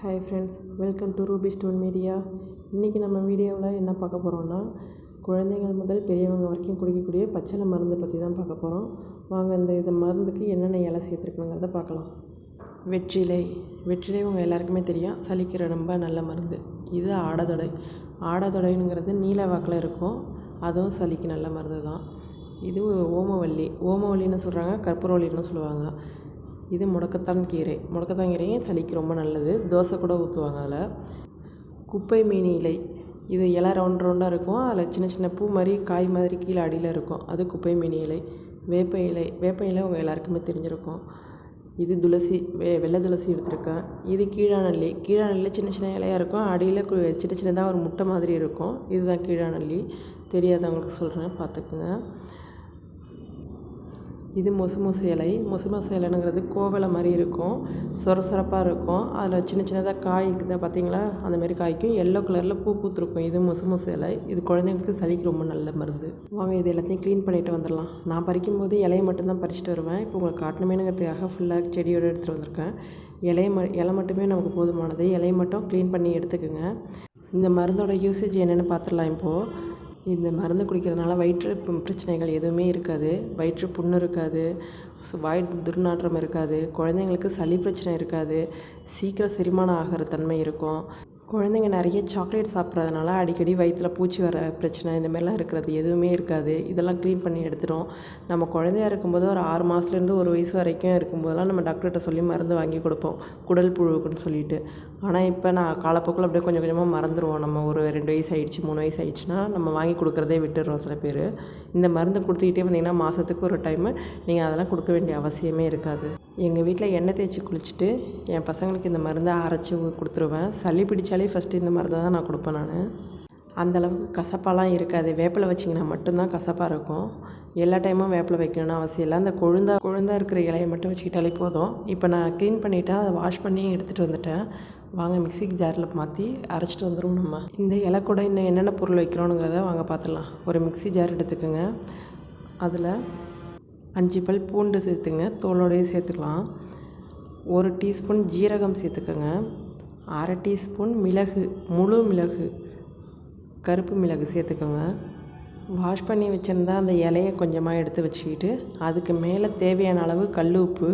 Hi friends welcome to Ruby Stone Media இன்றைக்கி நம்ம வீடியோவில் என்ன பார்க்க போகிறோம்னா குழந்தைகள் முதல் பெரியவங்க வரைக்கும் குடிக்கக்கூடிய பச்சளை மருந்து பற்றி தான் பார்க்க போகிறோம் வாங்க இந்த இது மருந்துக்கு என்னென்ன இலை சேர்த்துருக்குங்கிறத பார்க்கலாம். வெற்றிலை. வெற்றிலை உங்கள் எல்லாருக்குமே தெரியும். சளிக்கிற ரொம்ப நல்ல மருந்து. இது ஆடதொடை. ஆடதொடைங்கிறது நீல வாக்கில் இருக்கும். அதுவும் சளிக்கு நல்ல மருந்து தான் இது ஓமவல்லி. ஓமவல்லின்னு சொல்கிறாங்க கற்பூரவல்லின்னு சொல்லுவாங்க. இது முடக்கத்தான் கீரை. முடக்கத்தான் கீரையும் சளிக்கு ரொம்ப நல்லது. தோசை கூட ஊற்றுவாங்க அதில். குப்பை மீனி இலை. இது இலை ரவுண்ட் ரவுண்டாக இருக்கும். அதில் சின்ன சின்ன பூ மாதிரி காய் மாதிரி கீழே அடியில் இருக்கும். அது குப்பை மீனி இலை. வேப்ப இலை. வேப்ப இலை உங்கள் எல்லாருக்குமே தெரிஞ்சிருக்கும். இது துளசி. வெ வெள்ளை துளசி எடுத்திருக்கேன். இது கீழாநெல்லி கீழாநெல்லி சின்ன சின்ன இலையாக இருக்கும். அடியில் கு சின்ன சின்னதாக ஒரு முட்டை மாதிரி இருக்கும். இதுதான் கீழாநெல்லி தெரியாதவங்களுக்கு சொல்கிறேன் பார்த்துக்குங்க இது மொசு மொசு இலை. மொசு மொசு இலைனுங்கிறது கோவலை மாதிரி இருக்கும். சொர சொரப்பாக இருக்கும். அதில் சின்ன சின்னதாக காய் இருக்குதா பார்த்தீங்களா அந்தமாரி காய்க்கும். எல்லோ கலரில் பூ பூத்துருக்கும். இது மொசு மொசு இலை. இது குழந்தைங்களுக்கு சளிக்கு ரொம்ப நல்ல மருந்து. வாங்க இது எல்லாத்தையும் க்ளீன் பண்ணிட்டு வந்துடலாம். நான் பறிக்கும் போது இலையை மட்டும்தான் பறிச்சுட்டு வருவேன். இப்போ உங்களுக்கு காட்டணுமேனுங்கிறதுக்காக ஃபுல்லாக செடியோடு எடுத்துகிட்டு வந்திருக்கேன். இலையை ம இலை மட்டுமே நமக்கு போதுமானது. இலையை மட்டும் க்ளீன் பண்ணி எடுத்துக்கோங்க. இந்த மருந்தோட யூசேஜ் என்னென்னு பார்த்துடலாம் இப்போது இந்த மருந்து குடிக்கிறதுனால வயிற்று பிரச்சனைகள் எதுவுமே இருக்காது. வயிற்று புண்ணு இருக்காது. ஸோ வாய் துர்நாற்றம் இருக்காது. குழந்தைங்களுக்கு சளி பிரச்சனை இருக்காது. சீக்கிரம் செரிமானம் ஆகிற தன்மை இருக்கும். குழந்தைங்க நிறைய சாக்லேட் சாப்பிட்றதுனால அடிக்கடி வயிற்றில் பூச்சி வர பிரச்சனை இந்த மாதிரிலாம் இருக்கிறது எதுவுமே இருக்காது. இதெல்லாம் க்ளீன் பண்ணி எடுத்துடும் நம்ம குழந்தையா இருக்கும்போது ஒரு ஆறு மாதத்துலேருந்து ஒரு வயசு வரைக்கும் இருக்கும்போதெல்லாம் நம்ம டாக்டர்கிட்ட சொல்லி மருந்து வாங்கி கொடுப்போம். குடல் புழுவுக்குன்னு சொல்லிட்டு. ஆனால் இப்போ நான் காலப்போக்கில் அப்படியே கொஞ்சம் கொஞ்சமாக மறந்துடுவோம் நம்ம ஒரு ரெண்டு வயசு ஆயிடுச்சு மூணு வயசு ஆயிடுச்சுன்னா நம்ம வாங்கி கொடுக்குறதே விட்டுடுறோம் சில பேர். இந்த மருந்து கொடுத்துக்கிட்டே வந்தீங்கன்னா மாதத்துக்கு ஒரு டைமு நீங்கள் அதெல்லாம் கொடுக்க வேண்டிய அவசியமே இருக்காது. எங்கள் வீட்டில் எண்ணெய் தேய்ச்சி குளிச்சுட்டு என் பசங்களுக்கு இந்த மருந்தை அரைச்சி கொடுத்துருவேன். சளி பிடிச்சா பிடிச்சாலே ஃபஸ்ட்டு இந்த மாதிரி தான் நான் கொடுப்பேன் நான். அந்தளவுக்கு கசப்பாலாம் இருக்காது. வேப்பிலை வச்சிங்கன்னா மட்டும்தான் கசப்பாக இருக்கும். எல்லா டைமும் வேப்பிலை வைக்கணும்னு அவசியம் இல்லை. அந்த கொழுந்தா கொழுந்தா இருக்கிற இலையை மட்டும் வச்சுக்கிட்டாலே போதும். இப்போ நான் க்ளீன் பண்ணிவிட்டேன் அதை வாஷ் பண்ணி எடுத்துகிட்டு வந்துட்டேன். வாங்க மிக்சிக்கு ஜாரில் மாற்றி அரைச்சிட்டு வந்துடும் நம்ம. இந்த இலை கூட இன்னும் என்னென்ன பொருள் வைக்கிறோனுங்கிறத வாங்க பார்த்துடலாம். ஒரு மிக்ஸி ஜார் எடுத்துக்கோங்க. அதில் அஞ்சு பல் பூண்டு சேர்த்துங்க. தோலோடையும் சேர்த்துக்கலாம். ஒரு டீஸ்பூன் ஜீரகம் சேர்த்துக்கோங்க. அரை டீஸ்பூன் மிளகு முழு மிளகு கருப்பு மிளகு சேர்த்துக்கோங்க. வாஷ் பண்ணி வச்சுருந்தா அந்த இலையை கொஞ்சமாக எடுத்து வச்சுக்கிட்டு அதுக்கு மேலே தேவையான அளவு கல் உப்பு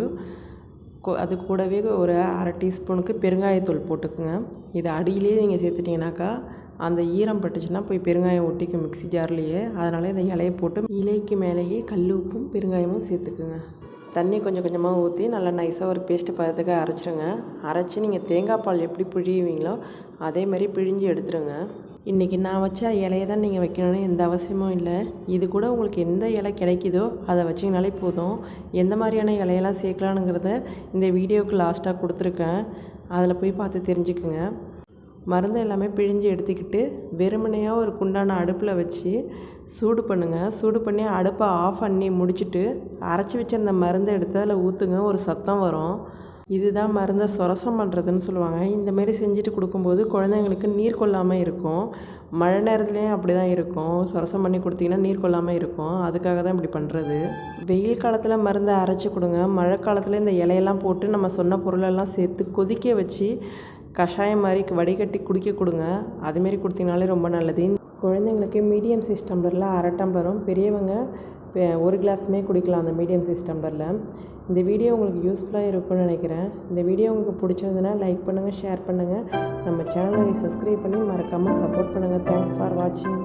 அது கூடவே ஒரு அரை டீஸ்பூனுக்கு பெருங்காயத்தூள் போட்டுக்குங்க. இதை அடியிலேயே நீங்கள் சேர்த்துட்டிங்கனாக்கா அந்த ஈரம் பட்டுச்சுன்னா போய் பெருங்காயம் ஒட்டிக்கும் மிக்ஸி ஜார்லேயே. அதனால் இந்த இலையை போட்டு இலைக்கு மேலேயே கல் உப்பும் பெருங்காயமும் சேர்த்துக்குங்க. தண்ணி கொஞ்சம் கொஞ்சமாக ஊற்றி நல்லா நைஸாக ஒரு பேஸ்ட்டு பதத்துக்கு அரைச்சிருங்க. அரைச்சி நீங்கள் தேங்காய் பால் எப்படி பிழிவீங்களோ அதே மாதிரி பிழிஞ்சு எடுத்துருங்க. இன்றைக்கி நான் வச்ச இலையை தான் நீங்கள் வைக்கணும்னு எந்த அவசியமும் இல்லை. இது கூட உங்களுக்கு எந்த இலை கிடைக்குதோ அதை வச்சிங்கனாலே போதும். எந்த மாதிரியான இலையெல்லாம் சேர்க்கலானுங்கிறத இந்த வீடியோவுக்கு லாஸ்ட்டாக கொடுத்துருக்கேன். அதில் போய் பார்த்து தெரிஞ்சுக்குங்க. மருந்து எல்லாமே பிழிஞ்சு எடுத்துக்கிட்டு வெறுமனையாக ஒரு குண்டான அடுப்பில் வச்சு சூடு பண்ணுங்கள் சூடு பண்ணி அடுப்பை ஆஃப் பண்ணி முடிச்சுட்டு அரைச்சி வச்சிருந்த மருந்தை எடுத்து அதில் ஊற்றுங்க ஒரு சத்தம் வரும். இதுதான் மருந்தை சொரசம் பண்ணுறதுன்னு சொல்லுவாங்க. இந்தமாரி செஞ்சுட்டு கொடுக்கும்போது குழந்தைங்களுக்கு நீர் கொள்ளாமல் இருக்கும். மழை நேரத்துலேயும் அப்படி தான் இருக்கும். சொரசம் பண்ணி கொடுத்தீங்கன்னா நீர் கொள்ளாமல் இருக்கும். அதுக்காக தான் இப்படி பண்ணுறது வெயில் காலத்தில் மருந்தை அரைச்சி கொடுங்க. மழை காலத்தில் இந்த இலையெல்லாம் போட்டு நம்ம சொன்ன பொருளெல்லாம் சேர்த்து கொதிக்க வச்சு கஷாயம் மாதிரி வடிகட்டி குடிக்க கொடுங்க. அதுமாரி கொடுத்தீங்கனாலே ரொம்ப நல்லது. குழந்தைங்களுக்கு மீடியம் சைஸ் டம்ளரில் அரை டம்ளரும் பெரியவங்க ஒரு கிளாஸுமே குடிக்கலாம் அந்த மீடியம் சைஸ் டம்ளரில். இந்த வீடியோ உங்களுக்கு யூஸ்ஃபுல்லாக இருக்கும்னு நினைக்கிறேன். இந்த வீடியோ உங்களுக்கு பிடிச்சிருந்ததுன்னா லைக் பண்ணுங்கள் ஷேர் பண்ணுங்கள் நம்ம சேனலை சப்ஸ்கிரைப் பண்ணி மறக்காமல் சப்போர்ட் பண்ணுங்கள் தேங்க்ஸ் ஃபார் வாட்சிங்